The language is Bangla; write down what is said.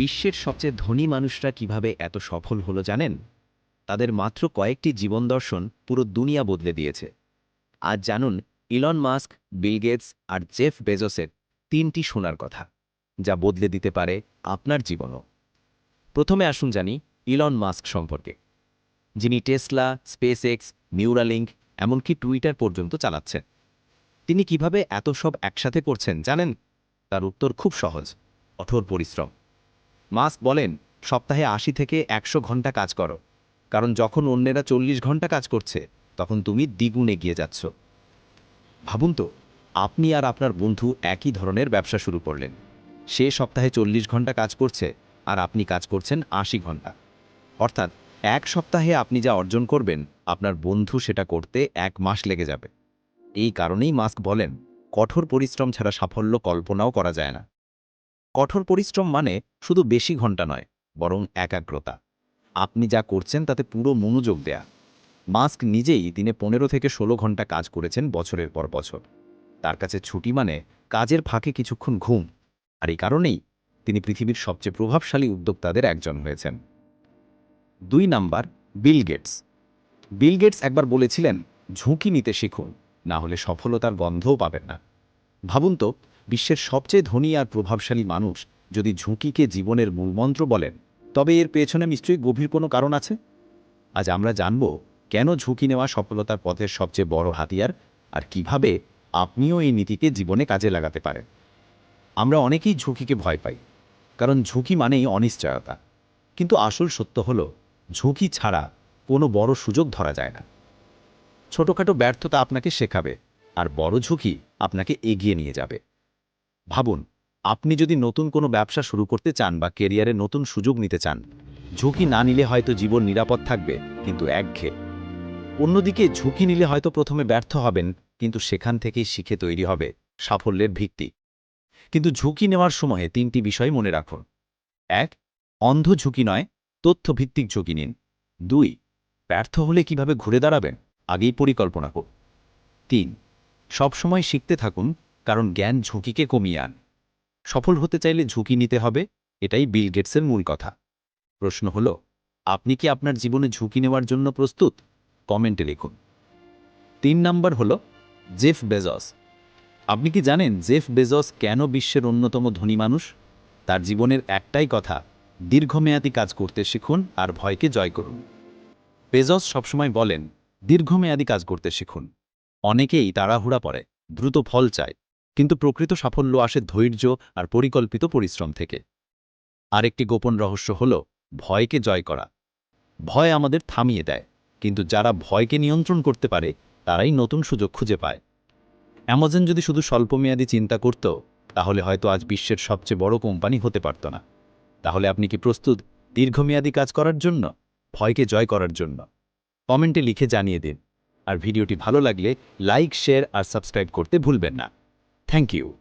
বিশ্বের সবচেয়ে ধনী মানুষরা কীভাবে এত সফল হলো জানেন? তাদের মাত্র কয়েকটি জীবন দর্শন পুরো দুনিয়া বদলে দিয়েছে। আজ জানুন, ইলন মাস্ক, বিল গেটস আর জেফ বেজোসের তিনটি শোনার কথা, যা বদলে দিতে পারে আপনার জীবনও। প্রথমে আসুন জানি ইলন মাস্ক সম্পর্কে। যিনি টেসলা স্পেস এক্স নিউরালিঙ্ক এমনকি টুইটার পর্যন্ত চালাচ্ছেন। তিনি কীভাবে এত সব একসাথে করছেন জানেন? তার উত্তর খুব সহজ, কঠোর পরিশ্রম। মাস্ক বলেন, সপ্তাহে আশি থেকে একশো ঘণ্টা কাজ করো। কারণ যখন অন্যেরা চল্লিশ ঘণ্টা কাজ করছে, তখন তুমি দ্বিগুণ এগিয়ে যাচ্ছ। ভাবুন তো, আপনি আর আপনার বন্ধু একই ধরনের ব্যবসা শুরু করলেন। সে সপ্তাহে চল্লিশ ঘণ্টা কাজ করছে আর আপনি কাজ করছেন আশি ঘণ্টা। অর্থাৎ এক সপ্তাহে আপনি যা অর্জন করবেন, আপনার বন্ধু সেটা করতে এক মাস লেগে যাবে। এই কারণেই মাস্ক বলেন, কঠোর পরিশ্রম ছাড়া সাফল্য কল্পনাও করা যায় না। কঠোর পরিশ্রম মানে শুধু বেশি ঘণ্টা নয়, বরং একাগ্রতা। আপনি যা করছেন তাতে পুরো মনোযোগ দেয়া। মাস্ক নিজেই দিনে পনেরো থেকে ষোলো ঘণ্টা কাজ করেছেন বছরের পর বছর। তার কাছে ছুটি মানে কাজের ফাঁকে কিছুক্ষণ ঘুম। আর এই কারণেই তিনি পৃথিবীর সবচেয়ে প্রভাবশালী উদ্যোক্তাদের একজন হয়েছেন। দুই number, Bill Gates. Bill Gates একবার বলেছিলেন, ঝুঁকি নিতে শিখুন, না হলে সফলতার গন্ধও পাবেন না। ভাবুন তো বিশ্বের সবচেয়ে ধনী আর প্রভাবশালী মানুষ যদি ঝুঁকিকে জীবনের মূলমন্ত্র বলেন, তবে এর পেছনে নিশ্চয়ই গভীর কোনো কারণ আছে? আজ আমরা জানব কেন ঝুঁকি নেওয়া সফলতার পথের সবচেয়ে বড় হাতিয়ার আর কীভাবে আপনিও এই নীতিকে জীবনে কাজে লাগাতে পারেন। আমরা অনেকেই ঝুঁকিকে ভয় পাই, কারণ ঝুঁকি মানেই অনিশ্চয়তা। কিন্তু আসল সত্য হল, ঝুঁকি ছাড়া কোনো বড় সুযোগ ধরা যায় না। ছোটখাটো ব্যর্থতা আপনাকে শেখাবে, আর বড় ঝুঁকি আপনাকে এগিয়ে নিয়ে যাবে। ভাবুন, আপনি যদি নতুন কোনো ব্যবসা শুরু করতে চান বা কেরিয়ারে নতুন সুযোগ নিতে চান, ঝুঁকি না নিলে হয়তো জীবন নিরাপদ থাকবে, কিন্তু একঘেয়ে। অন্যদিকে, ঝুঁকি নিলে হয়তো প্রথমে ব্যর্থ হবেন, কিন্তু সেখান থেকেই শিখে তৈরি হবে সাফল্যের ভিত্তি। কিন্তু ঝুঁকি নেওয়ার সময়ে তিনটি বিষয় মনে রাখুন। এক, অন্ধ ঝুঁকি নয়, তথ্যভিত্তিক ঝুঁকি নিন। দুই, ব্যর্থ হলে কীভাবে ঘুরে দাঁড়াবেন, আগেই পরিকল্পনা করুন। তিন, সবসময় শিখতে থাকুন কারণ জ্ঞান ঝুঁকিকে কমিয়ে আন। সফল হতে চাইলে ঝুঁকি নিতে হবে, এটাই বিল গেটসের মূল কথা। প্রশ্ন হল, আপনি কি আপনার জীবনে ঝুঁকি নেওয়ার জন্য প্রস্তুত? কমেন্টে লিখুন। তিন নাম্বার হল, জেফ বেজস। আপনি কি জানেন জেফ বেজস কেন বিশ্বের অন্যতম ধনী মানুষ? তার জীবনের একটাই কথা, দীর্ঘমেয়াদী কাজ করতে শিখুন আর ভয়কে জয় করুন। বেজস সবসময় বলেন, দীর্ঘমেয়াদী কাজ করতে শিখুন। অনেকেই তাড়াহুড়া পড়ে দ্রুত ফল চায়। কিন্তু প্রকৃত সাফল্য আসে ধৈর্য আর পরিকল্পিত পরিশ্রম থেকে। আরেকটি গোপন রহস্য হল ভয়কে জয় করা। ভয় আমাদের থামিয়ে দেয়, কিন্তু যারা ভয়কে নিয়ন্ত্রণ করতে পারে, তারাই নতুন সুযোগ খুঁজে পায়। অ্যামাজন যদি শুধু স্বল্পমেয়াদী চিন্তা করত, তাহলে হয়তো আজ বিশ্বের সবচেয়ে বড় কোম্পানি হতে পারত না। তাহলে আপনি কি প্রস্তুত দীর্ঘমেয়াদী কাজ করার জন্য, ভয়কে জয় করার জন্য? কমেন্টে লিখে জানিয়ে দিন। আর ভিডিওটি ভালো লাগলে লাইক, শেয়ার আর সাবস্ক্রাইব করতে ভুলবেন না। Thank you.